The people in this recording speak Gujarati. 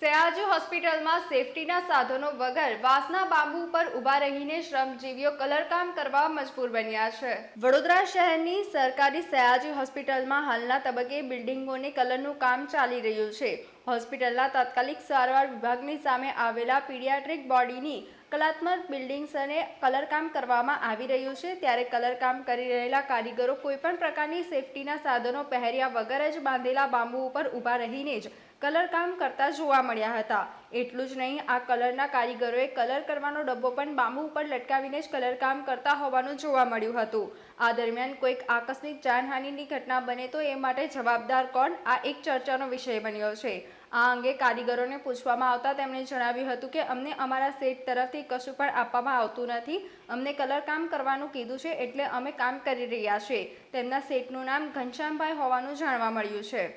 સયાજી હોસ્પિટલમાં સેફટીના સાધનો વગર વાસના બાંબુ પર ઊભા રહીને શ્રમજીવીઓ કલરકામ કરવા મજબૂર બન્યા છે. વડોદરા શહેરની સરકારી સયાજી હોસ્પિટલમાં હાલના તબક્કે બિલ્ડિંગોને કલરનું કામ ચાલી રહ્યું છે. હોસ્પિટલના તાત્કાલિક સારવાર વિભાગની સામે આવેલા પીડિયાટ્રિક બોડીની કલાત્મક બિલ્ડિંગ્સ અને કલરકામ કરવામાં આવી રહ્યું છે. ત્યારે કલરકામ કરી રહેલા કારીગરો કોઈપણ પ્રકારની સેફટીના સાધનો પહેર્યા વગર જ બાંધેલા બાંબુ ઉપર ઊભા રહીને જ કલરકામ કરતા જોવા મળ્યા હતા. એટલું જ નહીં, આ કલરના કારીગરોએ કલર કરવાનો ડબ્બો પણ બાંબુ ઉપર લટકાવીને જ કલરકામ કરતા હોવાનું જોવા મળ્યું હતું. આ દરમિયાન કોઈક આકસ્મિક જાનહાનિની ઘટના બને તો એ માટે જવાબદાર કોણ? આ એક ચર્ચાનો વિષય બન્યો છે. આ અંગે કારીગરોને પૂછવામાં આવતા તેમણે જણાવ્યું હતું કે, અમને અમારા સેટ તરફથી કશું પણ આપવામાં આવતું નથી. અમને કલર કામ કરવાનું કીધું છે એટલે અમે કામ કરી રહ્યા છીએ. તેમના સેટનું નામ ઘનશ્યામભાઈ હોવાનું જાણવા મળ્યું છે.